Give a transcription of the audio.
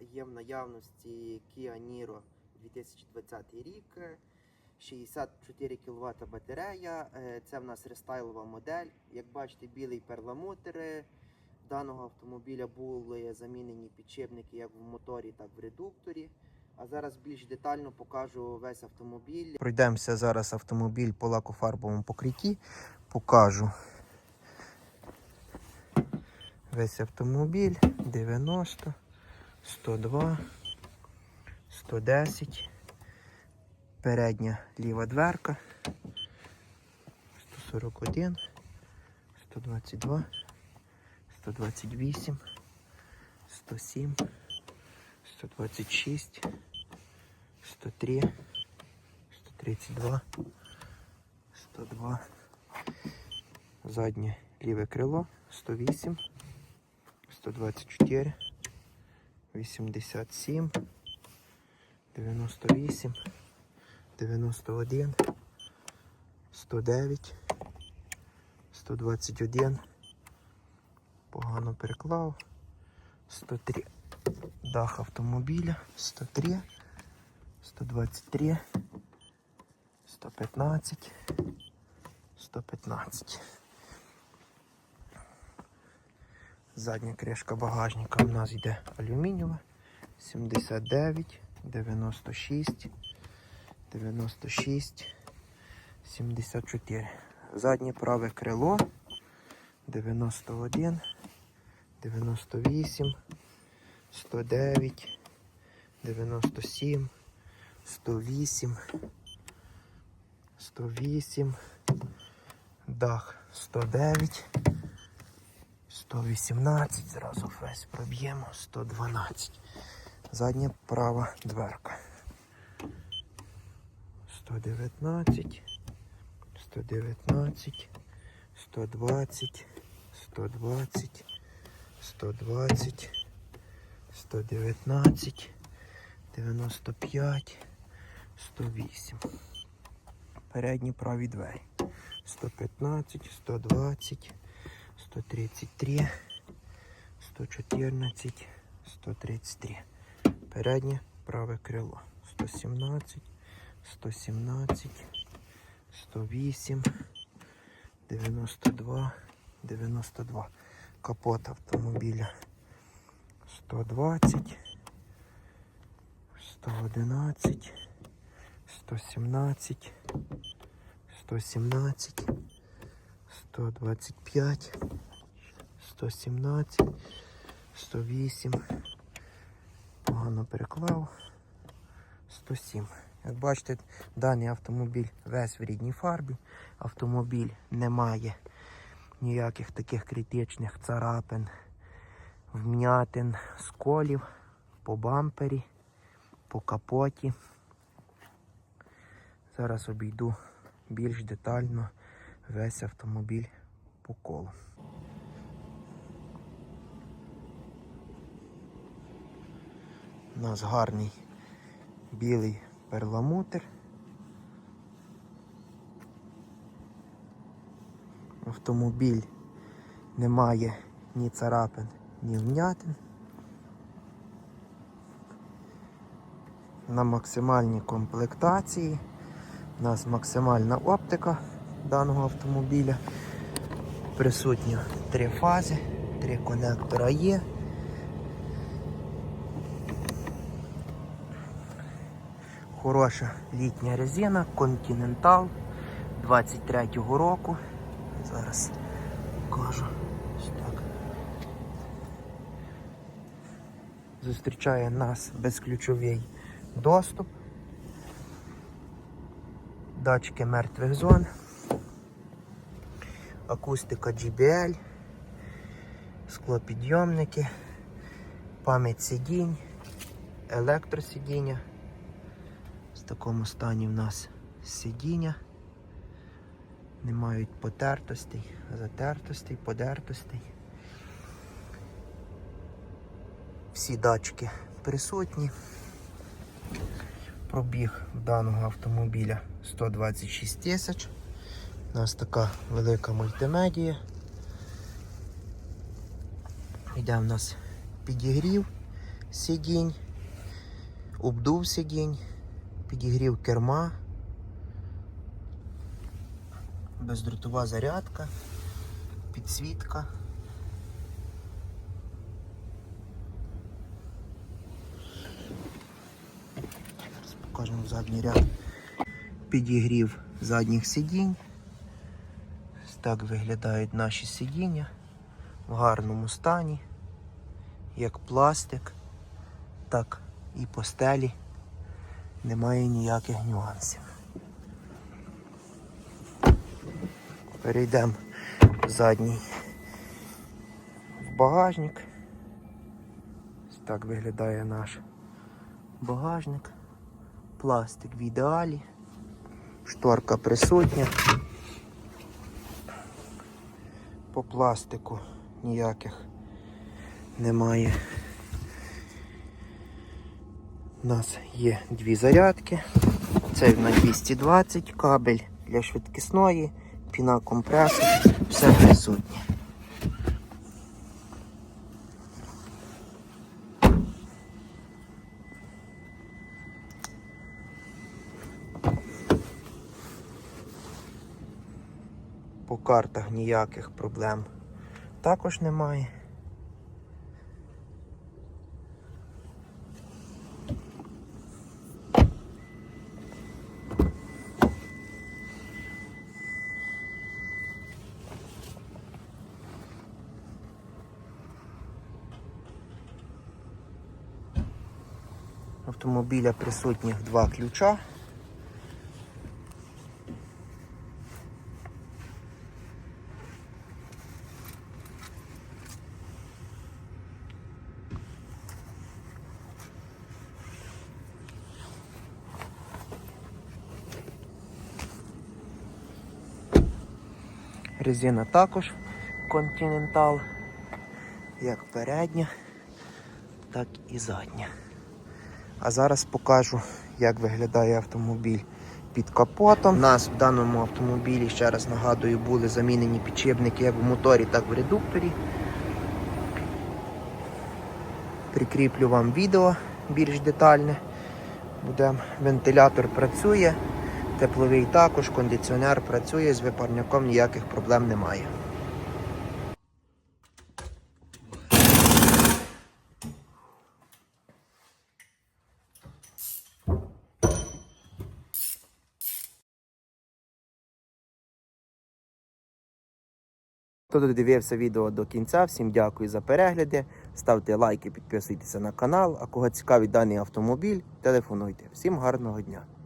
Є в наявності Kia Niro 2020 рік. 64 кВт батарея. Е, Це в нас рестайлова модель. Як бачите, білий перламутр. Е, Даного автомобіля були замінені підшипники як в моторі, так і в редукторі. А зараз більш детально покажу весь автомобіль. Пройдемося зараз автомобіль по лакофарбовому покритті. Покажу весь автомобіль 90, 102, 110, передня ліва дверка, 141, 122, 128, 107, 126, 103, 132, 102, заднє ліве крило, 108, 124, 87, 98, 91, 109, 121, погано переклав, 103, дах автомобіля, 103, 123, 115, 115. Задня кришка багажника у нас йде алюмінієва. 79, 96, 96, 74. Заднє праве крило 91, 98, 109, 97, 108, 108, дах 109. 118, зразу весь проб'ємо, 112. Задня права дверка. 119, 119, 120, 120, 120, 119, 95, 108. Передні праві двері. 115, 120, 133, 114, 133. Переднє праве крило. 117, 117, 108, 92, 92. Капот автомобіля. 120, 111, 117, 117, 125, 117, 108. Погано переклав. 107. Як бачите, даний автомобіль весь в рідній фарбі. Автомобіль не має ніяких таких критичних царапин, вм'ятин, сколів по бампері, по капоті. Зараз обійду більш детально весь автомобіль по колу. У нас гарний білий перламутр. Автомобіль не має ні царапин, ні вмятин. На максимальній комплектації. У нас максимальна оптика даного автомобіля. Присутні три фази, три конектора є. Хороша літня резина Continental 23-го року. Зараз покажу. Зустрічає нас безключовий доступ. Датчики мертвих зон. Акустика JBL, склопідйомники, пам'ять сидінь, електросидіння. В такому стані в нас сидіння. Не мають потертостей, затертостей, подертостей. Всі датчики присутні. Пробіг даного автомобіля 126 тисяч. У нас така велика мультимедія. Йде в нас підігрів, сидінь, обдув сидінь, підігрів керма, бездротова зарядка, підсвітка. Зараз покажемо задній ряд. Підігрів задніх сидінь. Так виглядають наші сидіння в гарному стані, як пластик, так і по стелі. Немає ніяких нюансів. Перейдемо в задній в багажник. Ось так виглядає наш багажник. Пластик в ідеалі. Шторка присутня. По пластику ніяких немає. У нас є дві зарядки. Це на 220 кабель для швидкісної, піна компресор, все присутнє. По картах ніяких проблем також немає. Автомобіля присутніх два ключа. Резина також Continental, як передня, так і задня. А зараз покажу, як виглядає автомобіль під капотом. У нас в даному автомобілі, ще раз нагадую, були замінені підшипники як в моторі, так і в редукторі. Прикріплю вам відео більш детальне. Буде. Вентилятор працює, тепловий також, кондиціонер працює, з випарняком ніяких проблем немає. Хто додивився відео до кінця, всім дякую за перегляди. Ставте лайки, підписуйтеся на канал. А кого цікавить даний автомобіль, телефонуйте. Всім гарного дня!